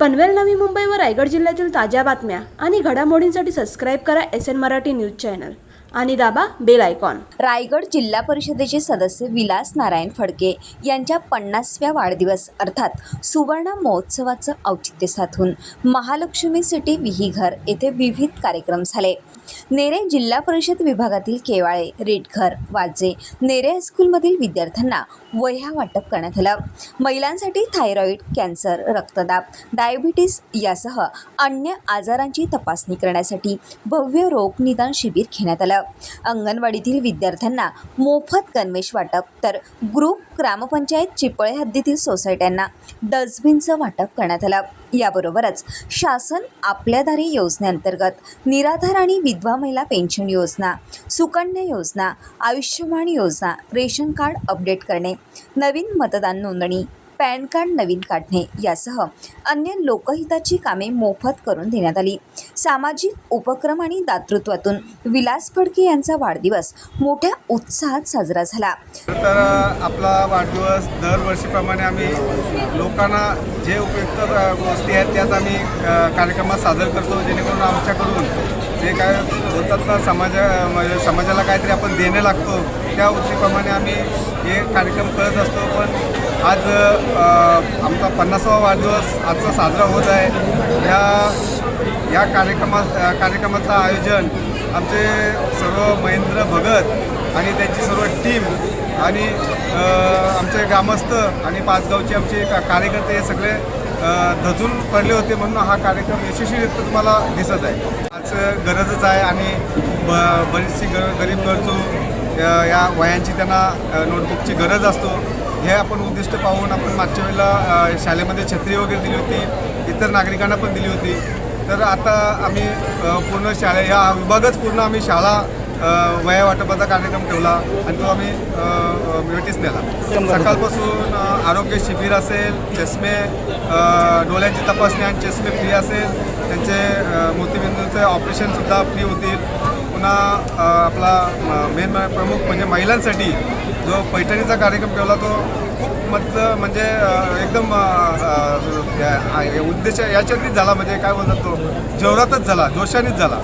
पनवेल नवी मुंबई व रायगड जिल्ह्यातील ताज्या बातम्या आणि घडामोडींसाठी सबस्क्राईब करा S N Marathi news channel. आणि दाबा बेल आयकॉन. रायगड जिल्हा परिषदेचे सदस्य विलास नारायण फडके यांच्या पन्नासव्या वाढदिवस अर्थात सुवर्ण महोत्सवाचं औचित्य साधून महालक्ष्मी सिटी विहीघर येथे विविध कार्यक्रम झाले. नेरे जिल्हा परिषद विभागातील केवाळे रेटघर वाजे नेरे हायस्कूलमधील विद्यार्थ्यांना वह्या वाटप करण्यात आलं. महिलांसाठी थायरॉईड कॅन्सर रक्तदाब डायबिटीस यासह अन्य आजारांची तपासणी करण्यासाठी भव्य रोग निदान शिबिर घेण्यात आलं. अंगणवाडीतील विद्यार्थ्यांना मोफत गणवेश वाटप तर ग्रुप ग्रामपंचायत चिपळे हद्दीतील सोसायट्यांना डस्टबिनचं वाटप करण्यात आलं. याबरोबरच शासन आपल्याधारी योजनेअंतर्गत निराधार आणि विधवा महिला पेन्शन योजना सुकन्या योजना आयुष्यमान योजना रेशन कार्ड अपडेट करणे नवीन मतदान नोंदणी पॅन कार्ड नवीन काढणे यासह अन्य लोकहिताची कामे मोफत करून देण्यात आली. सामाजिक उपक्रम आणि दातृत्वातून विलास फडके यांचा वाढदिवस मोठ्या उत्साहात साजरा झाला. तर आपला वाढदिवस दरवर्षीप्रमाणे आम्ही लोकांना जे उपयुक्त गोष्टी आहेत त्याच आम्ही कार्यक्रमात सादर करतो जेणेकरून आमच्याकडून जे काय होतात ना समाजा म्हणजे समाजाला काहीतरी आपण देणे लागतो त्या उद्देशाप्रमाणे आम्ही हे कार्यक्रम करत असतो. पण आज आमचा पन्नासावा वाढदिवस आजचा साजरा होत आहे. या या कार्यक्रमा कार्यक्रमाचं आयोजन आमचे सर्व महेंद्र भगत आणि त्यांची सर्व टीम आणि आमचे ग्रामस्थ आणि पाचगावचे आमचे का कार्यकर्ते हे सगळे धजून पडले होते म्हणून हा कार्यक्रम यशस्वीरित्या तुम्हाला दिसत आहे. आज गरजच आहे आणि ब बरीचशी गर गरीब गरजू या वयांची त्यांना नोटबुकची गरज असतो. हे आपण उद्दिष्ट पाहून आपण मागच्या वेळेला शाळेमध्ये छत्री वगैरे दिली होती इतर नागरिकांना पण दिली होती. तर आता आम्ही पूर्ण शाळे या विभागच पूर्ण आम्ही शाळा वया वाटपाचा कार्यक्रम ठेवला आणि तो आम्ही मिळतीच नेला. सकाळपासून आरोग्य शिबिर असेल चष्मे डोळ्यांची तपासणी आणि चष्मे फ्री असेल. त्यांचे मोतीबिंदूचे ऑपरेशनसुद्धा फ्री होतील. त्यांना आपला मेन प्रमुख म्हणजे महिलांसाठी जो पैठणीचा कार्यक्रम ठेवला तो खूप मत म्हणजे एकदम उद्देश याच्यातच झाला. म्हणजे काय बोलतात तो? जोरातच झाला जोशानेच झाला.